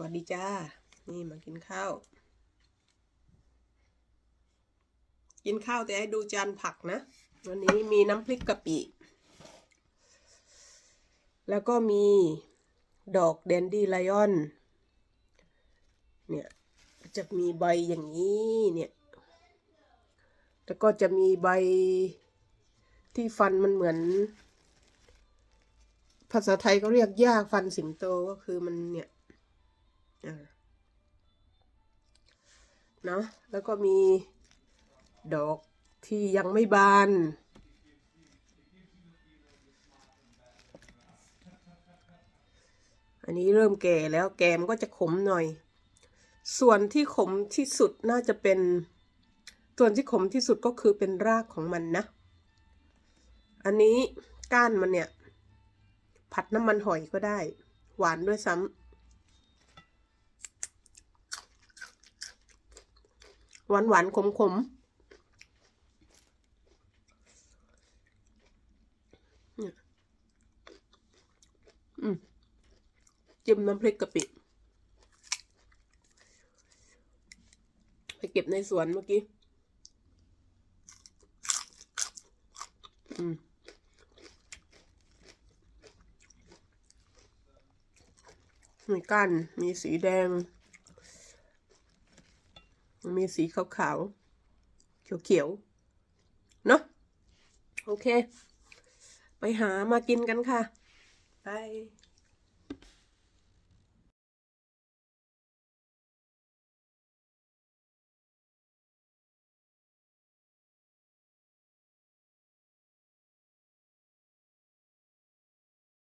วัสดีจ้า นี่มากินข้าว กินข้าวแต่ให้ดูจานผักนะ วันนี้มีน้ำพริกกะปิ แล้วก็มีดอกแดนดี้ไลออน เนี่ย จะมีใบอย่างนี้เนี่ย แล้วก็จะมีใบที่ฟันมันเหมือน ภาษาไทยเขาเรียกหญ้าฟันสิงโตก็คือมันเนี่ย นาะแล้วก็มีดอกที่ยังไม่บาน อันนี้เริ่มแก่แล้วแกมนก็จะขมหน่อย ส่วนที่ขมที่สุดน่าจะเป็น ส่วนที่ขมที่สุดก็คือเป็นรากของมันนะ อันนี้ก้านมันเนี่ย ผัดน้ำมันหอยก็ได้ หวานด้วยซ้ำ หวานหวานขมขมเจียอืมจิ้มน้ำพริกกะปิ ไปเก็บในสวนเมื่อกี้มมีก้านมีสีแดง มีสีขาวๆ เขียวๆ เนาะโอเค ไปหามากินกันค่ะ ไป